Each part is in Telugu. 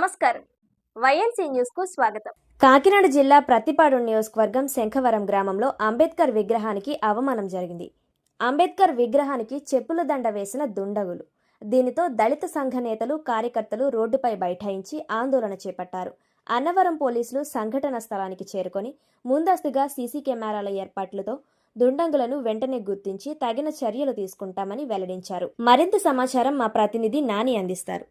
నమస్కారం. వైఎన్సీ న్యూస్కు స్వాగతం. కాకినాడ జిల్లా ప్రతిపాడు నియోజకవర్గం శంఖవరం గ్రామంలో అంబేద్కర్ విగ్రహానికి అవమానం జరిగింది. అంబేద్కర్ విగ్రహానికి చెప్పుల దండ వేసిన దుండగులు. దీనితో దళిత సంఘ నేతలు కార్యకర్తలు రోడ్డుపై బైఠాయించి ఆందోళన చేపట్టారు. అన్నవరం పోలీసులు సంఘటన స్థలానికి చేరుకొని ముందస్తుగా సీసీ కెమెరాల ఏర్పాట్లతో దుండంగులను వెంటనే గుర్తించి తగిన చర్యలు తీసుకుంటామని వెల్లడించారు. మరింత సమాచారం మా ప్రతినిధి నాని అందిస్తారు.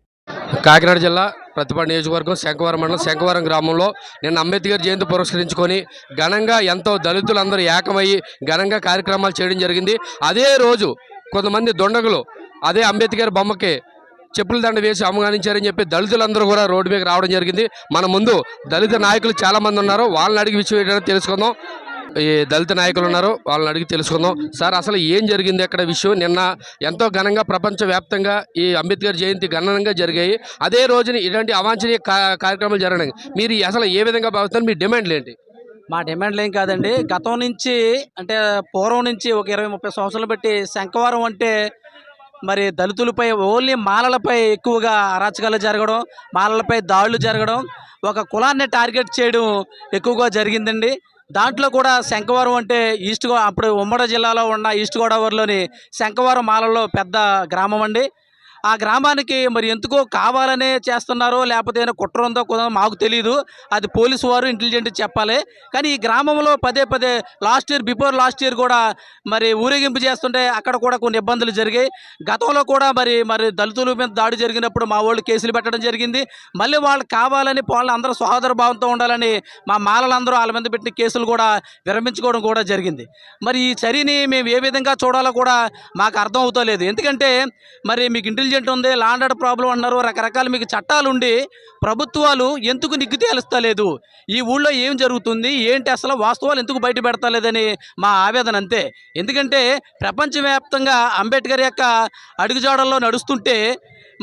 కాకినాడ జిల్లా ప్రతిపాడు నియోజకవర్గం శంఖవరం మండలం శంఖవరం గ్రామంలో నిన్న అంబేద్కర్ జయంతి పురస్కరించుకొని ఘనంగా ఎంతో దళితులందరూ ఏకమయ్యి ఘనంగా కార్యక్రమాలు చేయడం జరిగింది. అదే రోజు కొంతమంది దొండగులు అదే అంబేద్కర్ బొమ్మకి చెప్పుల దండ వేసి అవమానించారని చెప్పి దళితులందరూ కూడా రోడ్డు మీద రావడం జరిగింది. మన ముందు దళిత నాయకులు చాలామంది ఉన్నారు. వాళ్ళని అడిగి విషయం ఏంటో తెలుసుకుందాం. ఈ దళిత నాయకులు ఉన్నారు. వాళ్ళని అడిగి తెలుసుకుందాం. సార్ అసలు ఏం జరిగింది అక్కడ విషయం? నిన్న ఎంతో ఘనంగా ప్రపంచవ్యాప్తంగా ఈ అంబేద్కర్ జయంతి ఘనంగా జరిగాయి. అదే రోజున ఇలాంటి అవాంఛనీయ కార్యక్రమాలు జరగడం. మీరు అసలు ఏ విధంగా భావిస్తారు మీ డిమాండ్లు ఏంటి? మా డిమాండ్లు ఏం కాదండి. గతం నుంచి అంటే పూర్వం నుంచి ఒక ఇరవై ముప్పై సంవత్సరాలు బట్టి శంఖవరం అంటే మరి దళితులపై ఓన్లీ మాలలపై ఎక్కువగా అరాచకాలు జరగడం మాలలపై దాడులు జరగడం ఒక కులాన్ని టార్గెట్ చేయడం ఎక్కువగా జరిగిందండి. దాంట్లో కూడా శంఖవరం అంటే ఈస్ట్ గో అప్పుడు ఉమ్మడి జిల్లాలో ఉన్న ఈస్ట్ గోదావరిలోని శంఖవరం మాలలో పెద్ద గ్రామం అండి. ఆ గ్రామానికి మరి ఎందుకో కావాలనే చేస్తున్నారో లేకపోతే ఏదైనా కుట్ర ఉందో కుదో మాకు తెలియదు అది పోలీసు వారు ఇంటెలిజెంట్ చెప్పాలి. కానీ ఈ గ్రామంలో పదే పదే last year before last year కూడా మరి ఊరేగింపు చేస్తుంటే అక్కడ కూడా కొన్ని ఇబ్బందులు జరిగాయి. గతంలో కూడా మరి మరి దళితుల మీద దాడి జరిగినప్పుడు మా వాళ్ళు కేసులు పెట్టడం జరిగింది. మళ్ళీ వాళ్ళు కావాలని వాళ్ళని అందరూ సహోదర భావంతో ఉండాలని మా మాలలందరూ వాళ్ళ మీద పెట్టిన కేసులు కూడా విరమించుకోవడం కూడా జరిగింది. మరి ఈ చర్యని మేము ఏ విధంగా చూడాలో కూడా మాకు అర్థం అవుతలేదు. ఎందుకంటే మరి మీకు ఇంటెలిజెంట్ ఉంది లాండర్ ప్రాబ్లం అన్నారు రకరకాల మీకు చట్టాలు ఉండి ప్రభుత్వాలు ఎందుకు నిగ్గు తేలుస్తలేదు? ఈ ఊళ్ళో ఏం జరుగుతుంది? ఏంటి అసలు వాస్తవాలు ఎందుకు బయట పెడతలేదని మా ఆవేదన అంతే. ఎందుకంటే ప్రపంచవ్యాప్తంగా అంబేద్కర్ యొక్క అడుగుజాడల్లో నడుస్తుంటే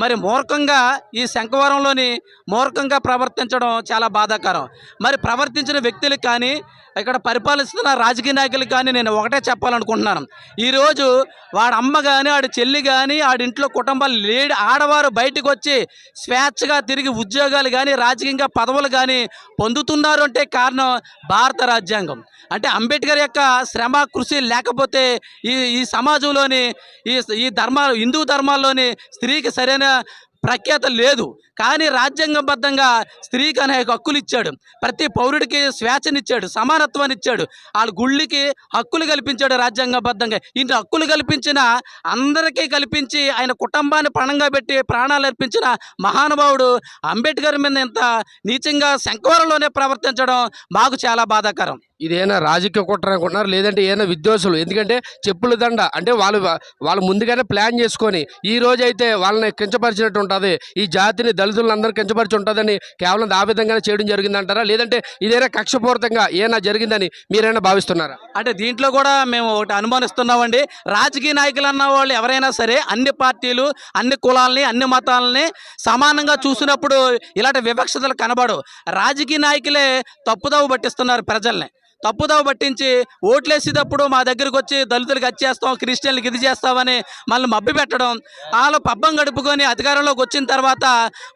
మరి మూర్ఖంగా ఈ శంఖవరంలోని మూర్ఖంగా ప్రవర్తించడం చాలా బాధాకరం. మరి ప్రవర్తించిన వ్యక్తులకు కానీ ఇక్కడ పరిపాలిస్తున్న రాజకీయ నాయకులు కానీ నేను ఒకటే చెప్పాలనుకుంటున్నాను. ఈరోజు వాడి అమ్మ కానీ ఆడి చెల్లి కానీ ఆడింట్లో కుటుంబాలు లేడి ఆడవారు బయటకు వచ్చి స్వేచ్ఛగా తిరిగి ఉద్యోగాలు కానీ రాజకీయంగా పదవులు కానీ పొందుతున్నారు అంటే కారణం భారత రాజ్యాంగం. అంటే అంబేద్కర్ యొక్క శ్రమ కృషి లేకపోతే ఈ ఈ సమాజంలోని ఈ ఈ ధర్మాలు హిందూ ధర్మాల్లోని స్త్రీకి సరైన ప్రఖ్యాత లేదు. కానీ రాజ్యాంగబద్ధంగా స్త్రీకి అనేక హక్కులు ఇచ్చాడు. ప్రతి పౌరుడికి స్వేచ్ఛనిచ్చాడు సమానత్వాన్ని ఇచ్చాడు వాళ్ళ గుళ్ళకి హక్కులు కల్పించాడు రాజ్యాంగబద్ధంగా. ఇన్ని హక్కులు కల్పించిన అందరికీ కల్పించి ఆయన కుటుంబాన్ని పణంగా పెట్టి ప్రాణాలు అర్పించిన మహానుభావుడు అంబేద్కర్ మీద ఇంత నీచంగా శంకవరంలోనే ప్రవర్తించడం మాకు చాలా బాధాకరం. ఇదేనా రాజకీయ కుట్ర అనుకుంటున్నారు? లేదంటే ఏదైనా విద్వేషాలు ఎందుకంటే చెప్పుల దండ అంటే వాళ్ళు వాళ్ళు ముందుగానే ప్లాన్ చేసుకొని ఈ రోజు అయితే వాళ్ళని కించపరిచినట్టు ఉంటుంది. ఈ జాతిని దళితులందరూ కించపరిచి ఉంటుందని కేవలం ఆ విధంగానే చేయడం జరిగిందంటారా? లేదంటే ఇదేనా కక్షపూరితంగా ఏమైనా జరిగిందని మీరైనా భావిస్తున్నారా? అంటే దీంట్లో కూడా మేము ఒకటి అనుమానిస్తున్నామండి. రాజకీయ నాయకులు అన్న వాళ్ళు ఎవరైనా సరే అన్ని పార్టీలు అన్ని కులాలని అన్ని మతాలని సమానంగా చూసినప్పుడు ఇలాంటి వివక్షతలు కనబడవు. రాజకీయ నాయకులే తప్పుదవ పట్టిస్తున్నారు ప్రజల్ని. తప్పుదవ పట్టించి ఓట్లేసేటప్పుడు మా దగ్గరికి వచ్చి దళితులకు అది చేస్తాం క్రిస్టియన్లకు ఇది చేస్తామని మళ్ళీ మబ్బి పెట్టడం వాళ్ళు పబ్బం గడుపుకొని అధికారంలోకి వచ్చిన తర్వాత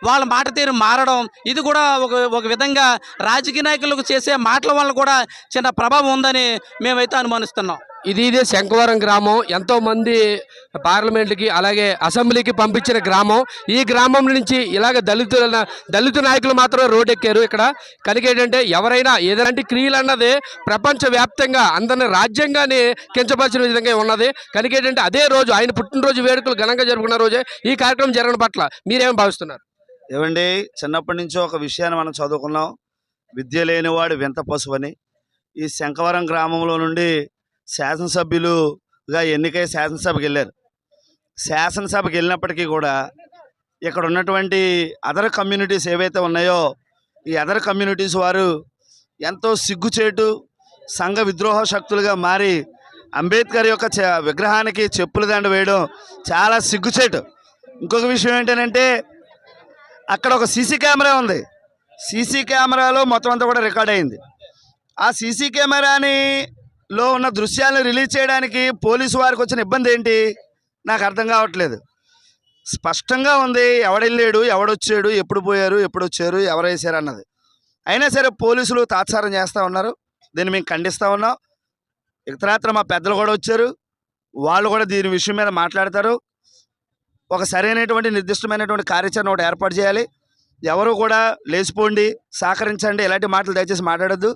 వాళ్ళ మాట తీరు మారడం ఇది కూడా ఒక ఒక విధంగా రాజకీయ నాయకులకు చేసే మాటల వల్ల కూడా చిన్న ప్రభావం ఉందని మేమైతే అనుమానిస్తున్నాం. ఇది ఇదే శంఖవరం గ్రామం. ఎంతోమంది పార్లమెంట్కి అలాగే అసెంబ్లీకి పంపించిన గ్రామం. ఈ గ్రామం నుంచి ఇలాగ దళితుల దళిత నాయకులు మాత్రం రోడ్ ఎక్కారు ఇక్కడ. కనుక ఏంటంటే ఎవరైనా ఏదంటే క్రియలు అన్నది ప్రపంచవ్యాప్తంగా అందరిని రాజ్యాంగాన్ని కించపరిచిన విధంగా ఉన్నది. కనుక ఏంటంటే అదే రోజు ఆయన పుట్టినరోజు వేడుకలు ఘనంగా జరుపుకున్న రోజే ఈ కార్యక్రమం జరగడం పట్ల మీరేం భావిస్తున్నారు? ఏమండి చిన్నప్పటి నుంచి ఒక విషయాన్ని మనం చదువుకున్నాం. విద్య లేనివాడు వింత పశువని. అని ఈ శంఖవరం గ్రామంలో నుండి శాసనసభ్యులుగా ఎన్నికై శాసనసభకి వెళ్ళారు. శాసనసభకి వెళ్ళినప్పటికీ కూడా ఇక్కడ ఉన్నటువంటి అదర్ కమ్యూనిటీస్ ఏవైతే ఉన్నాయో ఈ అదర్ కమ్యూనిటీస్ వారు ఎంతో సిగ్గుచేటు సంఘ విద్రోహ శక్తులుగా మారి అంబేద్కర్ యొక్క చ- విగ్రహానికి చెప్పుల దండ వేయడం చాలా సిగ్గుచేటు. ఇంకొక విషయం ఏంటంటే అక్కడ ఒక సీసీ కెమెరా ఉంది. సీసీ కెమెరాలో మొత్తం అంతా కూడా రికార్డ్ అయింది. ఆ సీసీ కెమెరాని లో ఉన్న దృశ్యాలను రిలీజ్ చేయడానికి పోలీసు వారికి వచ్చిన ఇబ్బంది ఏంటి? నాకు అర్థం కావట్లేదు. స్పష్టంగా ఉంది ఎవడెళ్ళాడు ఎవడొచ్చాడు ఎప్పుడు పోయారు ఎప్పుడు వచ్చారు ఎవరు అన్నది. అయినా సరే పోలీసులు తాత్సారం చేస్తూ ఉన్నారు. దీన్ని మేము ఖండిస్తూ ఉన్నాం. ఇతరాత్ర మా పెద్దలు కూడా వచ్చారు. వాళ్ళు కూడా దీని విషయం మీద మాట్లాడతారు. ఒక సరైనటువంటి నిర్దిష్టమైనటువంటి కార్యాచరణ ఒకటి ఏర్పాటు చేయాలి. ఎవరు కూడా లేచిపోండి సహకరించండి ఇలాంటి మాటలు దయచేసి మాట్లాడద్దు.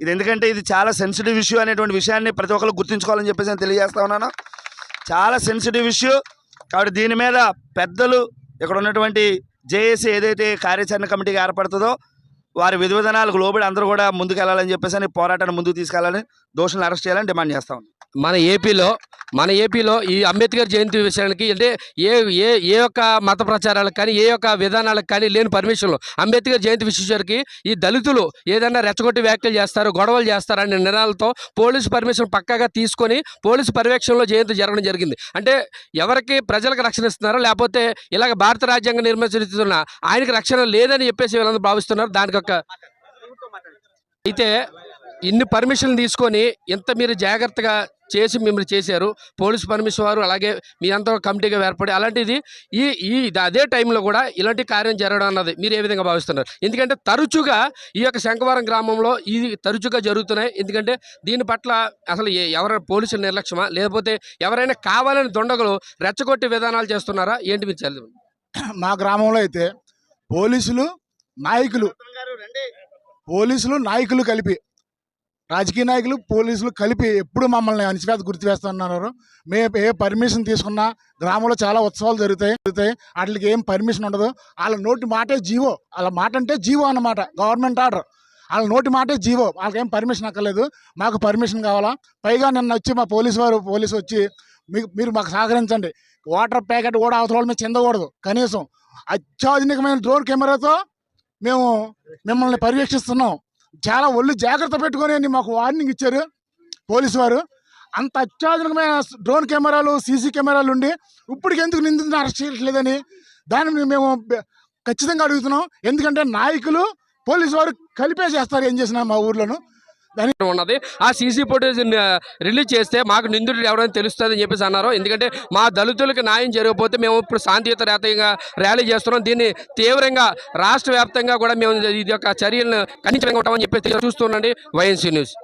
ఇది ఎందుకంటే ఇది చాలా సెన్సిటివ్ ఇష్యూ అనేటువంటి విషయాన్ని ప్రతి ఒక్కరు గుర్తుంచుకోవాలని చెప్పేసి నేను తెలియజేస్తా ఉన్నాను. చాలా సెన్సిటివ్ ఇష్యూ కాబట్టి దీని మీద పెద్దలు ఇక్కడ ఉన్నటువంటి జేఏసీ ఏదైతే కార్యాచరణ కమిటీగా ఏర్పడుతుందో వారి విధి విధానాలకు లోబడి అందరూ కూడా ముందుకెళ్ళాలని చెప్పేసి అని పోరాటాన్ని ముందుకు తీసుకెళ్ళాలని దోషులను అరెస్ట్ చేయాలని డిమాండ్ చేస్తా మన ఏపీలో మన ఏపీలో ఈ అంబేద్కర్ జయంతి విషయానికి అంటే ఏ ఏ ఏ యొక్క మత ప్రచారాలకు కానీ ఏ యొక్క విధానాలకు కానీ లేని పర్మిషన్లు అంబేద్కర్ జయంతి విషయానికి ఈ దళితులు ఏదైనా రెచ్చగొట్టి వ్యాఖ్యలు చేస్తారు గొడవలు చేస్తారు అనే నిర్ణయాలతో పోలీసు పర్మిషన్ పక్కాగా తీసుకొని పోలీసు పర్యవేక్షణలో జయంతి జరగడం జరిగింది. అంటే ఎవరికి ప్రజలకు రక్షణ ఇస్తున్నారో? లేకపోతే ఇలాగ భారత రాజ్యాంగం నిర్మిస్తున్న ఆయనకి రక్షణ లేదని చెప్పేసి వీళ్ళందరూ భావిస్తున్నారు. దానికి ఒక అయితే ఇన్ని పర్మిషన్లు తీసుకొని ఇంత మీరు జాగ్రత్తగా చేసి మిమ్మల్ని చేశారు. పోలీస్ పర్మిషన్ వారు అలాగే మీ అంతా కమిటీగా ఏర్పడి అలాంటిది ఈ ఈ అదే టైంలో కూడా ఇలాంటి కార్యం జరగడం అన్నది మీరు ఏ విధంగా భావిస్తున్నారు? ఎందుకంటే తరచుగా ఈ యొక్క శంఖవరం గ్రామంలో ఇది తరచుగా జరుగుతున్నాయి. ఎందుకంటే దీని పట్ల అసలు ఎవరైనా పోలీసుల నిర్లక్ష్యమా? లేకపోతే ఎవరైనా కావాలని దొండగలు రెచ్చగొట్టే విధానాలు చేస్తున్నారా? ఏంటి మీరు చదివి మా గ్రామంలో అయితే పోలీసులు నాయకులు పోలీసులు నాయకులు కలిపి రాజకీయ నాయకులు పోలీసులు కలిపి ఎప్పుడు మమ్మల్ని అణిచివేత గుర్తువేస్తున్నారు మేము ఏ పర్మిషన్ తీసుకున్నా గ్రామంలో చాలా ఉత్సవాలు జరుగుతాయి జరుగుతాయి. వాటికి ఏం పర్మిషన్ ఉండదు. వాళ్ళ నోటి మాటే జీవో. వాళ్ళ మాట అంటే జీవో అన్నమాట. Government order. వాళ్ళ నోటి మాటే జీవో. వాళ్ళకేం పర్మిషన్ అక్కర్లేదు. మాకు పర్మిషన్ కావాలా? పైగా నిన్న వచ్చి మా పోలీసు వారు పోలీసు వచ్చి మీకు మీరు మాకు సహకరించండి. వాటర్ ప్యాకెట్ కూడా అవసరాలు వాళ్ళ మీద చెందకూడదు. కనీసం అత్యాధునికమైన డ్రోన్ కెమెరాతో మేము మిమ్మల్ని పర్యవేక్షిస్తున్నాం. చాలా ఒళ్ళు జాగ్రత్త పెట్టుకొని అని మాకు వార్నింగ్ ఇచ్చారు పోలీసు వారు. అంత అత్యాధునికమైన డ్రోన్ కెమెరాలు సీసీ కెమెరాలు ఉండి ఇప్పటికి ఎందుకు నిందితుని అరెస్ట్ చేయట్లేదని దానిని మేము ఖచ్చితంగా అడుగుతున్నాం. ఎందుకంటే నాయకులు పోలీసు వారు కలిపే చేస్తారు ఏం చేసినా మా ఊర్లోనూ. ఉన్నది. ఆ సీసీ ఫుటేజ్ రిలీజ్ చేస్తే మాకు నిందితుడు ఎవరైనా తెలుస్తుంది అని చెప్పేసి అన్నారు. ఎందుకంటే మా దళితులకు న్యాయం జరగకపోతే మేము ఇప్పుడు శాంతియుత రేతంగా ర్యాలీ చేస్తున్నాం. దీన్ని తీవ్రంగా రాష్ట్ర వ్యాప్తంగా కూడా మేము ఇది యొక్క చర్యలను ఖండించడంగా ఉంటామని చెప్పేసి చూస్తుండండి వైఎన్సీ న్యూస్.